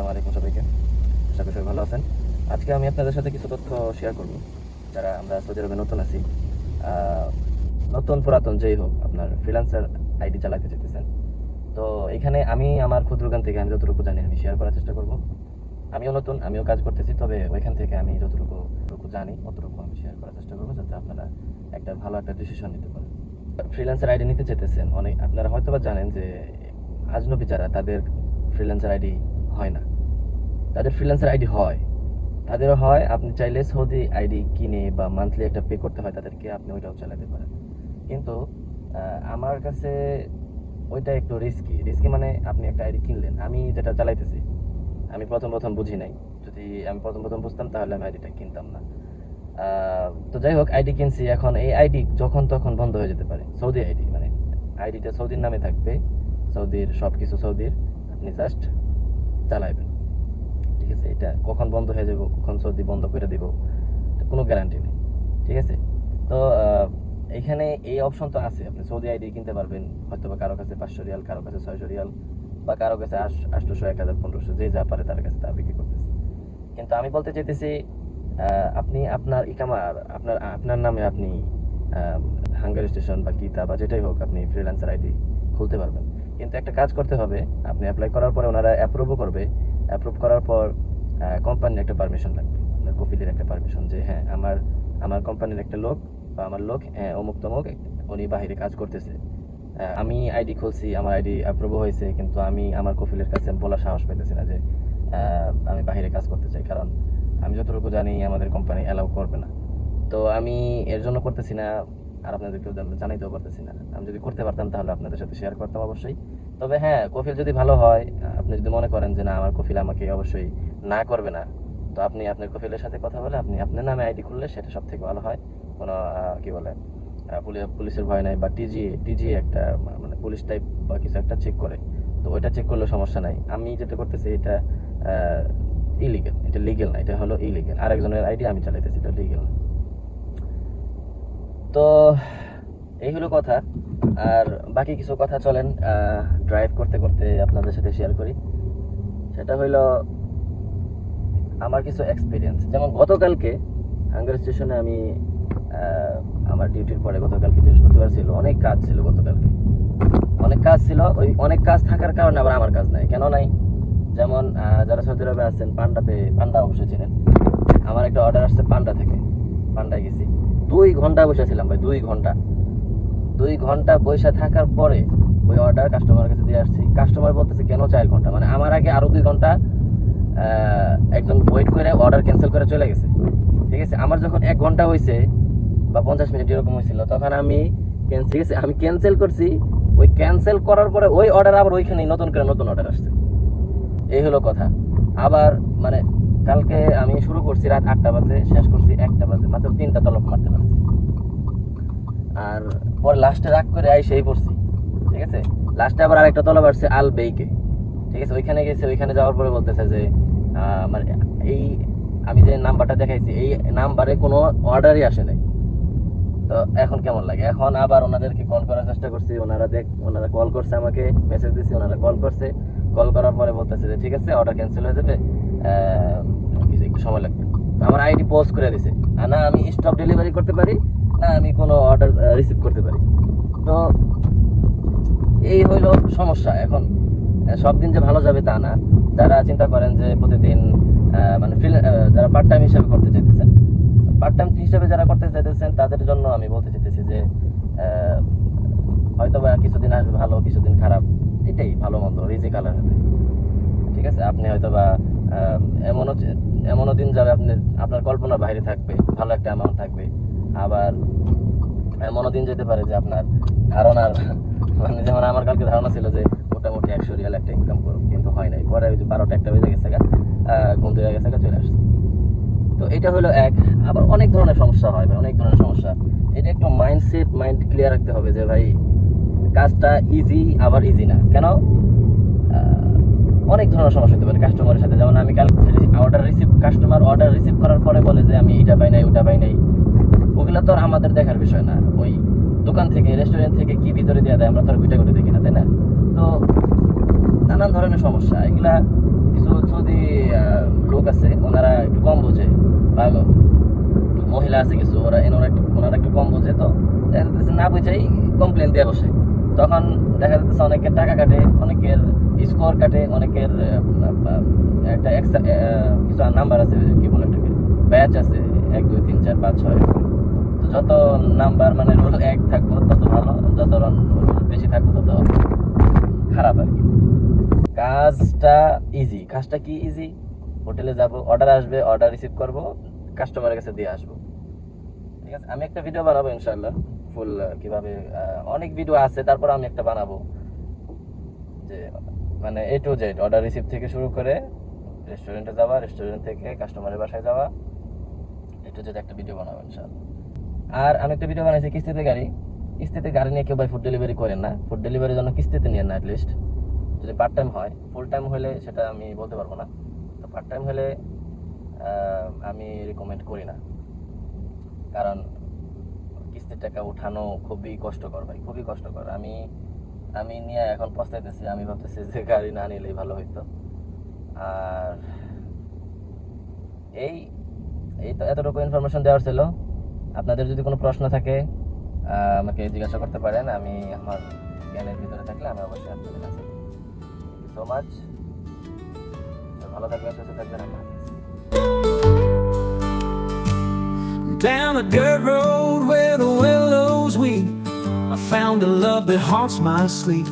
আসসালামু আলাইকুম সবাইকে। আশা করি সবাই ভালো আছেন। আজকে আমি আপনাদের সাথে কিছু তথ্য শেয়ার করব। যারা আমরা সৌদি আরবে নতুন আছি নতুন পুরাতন যেই হোক, আপনার ফ্রিল্যান্সার আইডি চালাতে চাইতেছেন। তো এখানে আমি আমার ক্ষুদ্রগান থেকে আমি যতটুকু জানি আমি শেয়ার করার চেষ্টা করব। আমিও নতুন, আমিও কাজ করতেছি, তবে ওইখান থেকে আমি যতটুকু জানি, অতটুকু আমি শেয়ার করার চেষ্টা করব যাতে আপনারা একটা ভালো একটা ডিসিশন নিতে পারেন। ফ্রিল্যান্সার আইডি নিতে চাইতেছেন, অনেক, আপনারা হয়তো বা জানেন যে আজনবী যারা, তাদের ফ্রিল্যান্সার আইডি হয় না। তাদের ফ্রিল্যান্সার আইডি হয়। তাদেরও হয়, আপনি চাইলে সৌদি আইডি কিনে বা মান্থলি একটা পে করতে হয় তাদেরকে, আপনি ওইটাও চালাতে পারেন। কিন্তু আমার কাছে ওইটা একটু রিস্কি রিস্কি মানে আপনি একটা আইডি কিনলেন। আমি যেটা চালাইতেছি, আমি প্রথম প্রথম বুঝি নাই। যদি আমি প্রথম প্রথম বুঝতাম, তাহলে আমি আইডিটা কিনতাম না। তো যাই হোক আইডি কিনছি। এখন এই আইডি যখন তখন বন্ধ হয়ে যেতে পারে। সৌদি আইডি মানে আইডিটা সৌদির নামে থাকবে। সৌদির সব কিছু সৌদির। আপনি জাস্ট চালাইবেন। ঠিক আছে? এটা কখন বন্ধ হয়ে যাবে, কখন সৌদি বন্ধ করে দিব কোনো গ্যারান্টি নেই। ঠিক আছে? তো এখানে এই অপশন তো আছে। আপনি সৌদি আইডি কিনতে পারবেন হয়তো বা কারও কাছে পাঁচশো রিয়াল, কারও কাছে ছয়শো রিয়াল, বা কারও কাছে আটশোশো এক হাজার পনেরোশো, যে যা পারে তার কাছে তা বিক্রি করতেছে। কিন্তু আমি বলতে চাইতেছি আপনি আপনার ইকামার আপনার আপনার নামে আপনি হাঙ্গার স্টেশন বা গীতা বা যেটাই হোক, আপনি ফ্রিল্যান্সার আইডি খুলতে পারবেন। কিন্তু একটা কাজ করতে হবে। আপনি অ্যাপ্লাই করার পরে ওনারা অ্যাপ্রুভও করবে। অ্যাপ্রুভ করার পর কোম্পানির একটা পারমিশন লাগবে। আপনার কফিলের একটা পারমিশন যে হ্যাঁ আমার আমার কোম্পানির একটা লোক বা আমার লোক হ্যাঁ অমুক তমুক, উনি বাইরে কাজ করতেছে। আমি আইডি খুলছি, আমার আইডি অ্যাপ্রুভ হয়েছে, কিন্তু আমি, আমার কফিলের কাছে বলার সাহস পেতেছি না যে আমি বাইরে কাজ করতে চাই। কারণ আমি যতটুকু জানি, আমাদের কোম্পানি অ্যালাউ করবে না। তো আমি এর জন্য করতেছি না। আর আপনাদেরকেও জান- জানাইতেও পারতেছি না। আমি যদি করতে পারতাম তাহলে আপনাদের সাথে শেয়ার করতাম অবশ্যই। তবে হ্যাঁ কফিল যদি ভালো হয়, আপনি যদি মনে করেন যে না, আমার কফিল আমাকে অবশ্যই না করবে না, তো আপনি আপনার কফিলের সাথে কথা বলে আপনি আপনার নামে আইডি খুললে সেটা সব থেকে ভালো হয়। কোনো কি বলে পুলিশের ভয় নাই বা টিজি টিজি একটা মানে পুলিশ টাইপ বা কিছু একটা চেক করে, তো ওইটা চেক করলে সমস্যা নাই। আমি যেটা করতেছি এটা ইলিগেল এটা লিগেল না, এটা হলো ইলিগেল আরেকজনের আইডি আমি চালাইতেছি, এটা লিগেল না। তো, এই হলো কথা। আর বাকি কিছু কথা চলেন ড্রাইভ করতে করতে আপনাদের সাথে শেয়ার করি। সেটা হইল, আমার কিছু এক্সপিরিয়েন্স যেমন গতকালকে হাঙ্গার স্টেশনে আমি আমার ডিউটির পরে গতকালকে বৃহস্পতিবার ছিল। অনেক কাজ ছিল গতকালকে। অনেক কাজ ছিল, ওই অনেক কাজ থাকার কারণে আবার আমার কাজ নাই। কেন নাই? যেমন যারা সৌদি আরবে আছেন, পান্ডাতে, পান্ডা অবশ্যই চেনেন। আমার একটা অর্ডার আসছে পান্ডা থেকে। পান্ডায় গেছি। দুই ঘণ্টা বসেছিলাম ভাই, দুই ঘণ্টা। দুই ঘণ্টা বসে থাকার পরে ওই অর্ডার কাস্টমার কাছে দিয়ে আসছি। কাস্টমার বলতেছে, কেন চার ঘণ্টা? মানে আমার আগে আরও দুই ঘণ্টা একজন ওয়েট করে অর্ডার ক্যান্সেল করে চলে গেছে। ঠিক আছে? আমার যখন এক ঘণ্টা হয়েছে বা পঞ্চাশ মিনিট এরকম হয়েছিল তখন আমি আছে? আমি ক্যান্সেল করছি। ওই ক্যান্সেল করার পরে ওই অর্ডার আবার ওইখানেই নতুন করে নতুন অর্ডার আসছে। এই হলো কথা। আবার মানে কালকে আমি শুরু করছি, রাত আটটা বাজে, শেষ করছি একটা বাজে, মাত্র তিনটা তলব মারতে পারছি। আর পরে লাস্টে রাগ করে আই সেই পড়ছি, ঠিক আছে? লাস্টে আবার আরেকটা তলব আসছে আল বেইকে, ঠিক আছে? ওইখানে গেছে, ওইখানে যাওয়ার পরে বলতেছে যে মানে এই আমি যে নাম্বারটা দেখাইছি, এই নাম্বারে কোনো অর্ডারই আসে নাই। তো এখন কেমন লাগে? এখন আবার ওনাদেরকে কল করার চেষ্টা করছি, ওনারা দেখ, ওনারা কল করছে আমাকে মেসেজ দিছি, ওনারা কল করছে। কল করার পরে বলতেছে যে, ঠিক আছে অর্ডার ক্যান্সেল হয়ে যাবে। একটু সময় লাগবে। আমার আইডি পোস্ট করে দিছে। আর না, আমি স্টপ ডেলিভারি করতে পারি, না, আমি কোনো অর্ডার রিসিভ করতে পারি। তো এই হইল সমস্যা এখন। সব দিন যে ভালো যাবে তা না। যারা চিন্তা করেন যে প্রতিদিন মানে যারা পার্ট টাইম হিসাবে করতে চাইতেছেন পার্ট টাইম হিসাবে যারা করতে চাইতেছেন, তাদের জন্য আমি বলতে চাইতেছি যে হয়তো বা কিছুদিন আসবে ভালো, কিছুদিন খারাপ, এটাই ভালো মন্দ, রিজিক আলার হাতে। ঠিক আছে? আপনি হয়তো বা এমনও এমনও দিন যাবে আপনি আপনার কল্পনার বাইরে থাকবে ভালো একটা অ্যামাউন্ট থাকবে। আবার এমনও দিন যেতে পারে যে আপনার ধারণার মানে যেমন আমার কালকে ধারণা ছিল যে মোটামুটি একশো রিয়াল একটা ইনকাম করব কিন্তু হয় নাই। পরে ওই যে বারোটা একটা বেজে গেছে গা, ঘুম থেকে গেছে চলে আসছে। তো এটা হলো এক। আবার অনেক ধরনের সমস্যা হয় ভাই অনেক ধরনের সমস্যা। এটা একটু মাইন্ডসেট মাইন্ড ক্লিয়ার রাখতে হবে যে ভাই কাজটা ইজি আবার ইজি না। কেন? অনেক ধরনের সমস্যা হতে পারে কাস্টমারের সাথে। যেমন আমি কাল order receive customer order receive করার পরে বলে যে আমি এটা পাই নাই, ওটা পাই নাই। ওগুলো তো আর আমাদের দেখার বিষয় না। ওই দোকান থেকে রেস্টুরেন্ট থেকে কি ভিতরে দেওয়া দেয়, আমরা তো আর ঘুটে ঘুটে দেখি না, তাই না? তো নানান ধরনের সমস্যা। এগুলা কিছু যদি লোক আছে, ওনারা একটু কম বোঝে, বা মহিলা আছে কিছু, ওরা এনারা একটু, ওনারা একটু কম বোঝে, তো দেখা যাচ্ছে না বুঝেই কমপ্লেন দিয়ে বসে। তখন দেখা যাচ্ছে অনেকের টাকা কাটে, অনেকের স্কোর কাটে, অনেকের একটা এক্সট্রা কিছু নাম্বার আছে, কি বলে এটাকে ব্যাচ আছে, এক, দুই, তিন, চার, পাঁচ, ছয়। তো যত নাম্বার মানে রোল এক থাকব, তত ভালো, যত রন বেশি থাকব, তত খারাপ আর কি। কাজটা ইজি কাজটা কি ইজি হোটেলে যাব অর্ডার আসবে অর্ডার রিসিভ করব কাস্টমারের কাছে দিয়ে আসব। ঠিক আছে? আমি একটা ভিডিও বানাবো ইনশাল্লাহ ফুল কীভাবে অনেক ভিডিও আছে, তারপর আমি একটা বানাবো। যে মানে A to Z order receive থেকে শুরু করে রেস্টুরেন্টে যাওয়া রেস্টুরেন্ট থেকে কাস্টমারের বাসায় যাওয়া এ টু জেড একটা ভিডিও বানাবো ইনশাল্লাহ আর আমি একটা ভিডিও বানাইছি কিস্তিতে গাড়ি। কিস্তিতে গাড়ি নিয়ে কেউ ভাই ফুড ডেলিভারি করেন না। ফুড ডেলিভারির জন্য কিস্তিতে নিয়ে না অ্যাটলিস্ট যদি পার্ট টাইম হয় ফুল টাইম হলে সেটা আমি বলতে পারব না। তো পার্ট টাইম হলে আমি রিকমেন্ড করি না। কারণ কিস্তির টাকা উঠানো খুবই কষ্টকর ভাই, খুবই কষ্টকর। আমি আমি নিয়ে এখন পস্তাইতেছি আমি ভাবতেছি যে গাড়ি না নিলেই ভালো হইতো। আর এই এই তো এতটুকু ইনফরমেশন দেওয়ার ছিল। আপনাদের যদি কোনো প্রশ্ন থাকে আমাকে জিজ্ঞাসা করতে পারেন। আমি আমার জ্ঞানের ভিতরে থাকলে আমি অবশ্যই আপনাদের কাছে থ্যাংক ইউ সো মাচ ভালো থাকবেন সুস্থ থাকবেন আল্লাহ Down a dirt road weep, I found a love that haunts my sleep.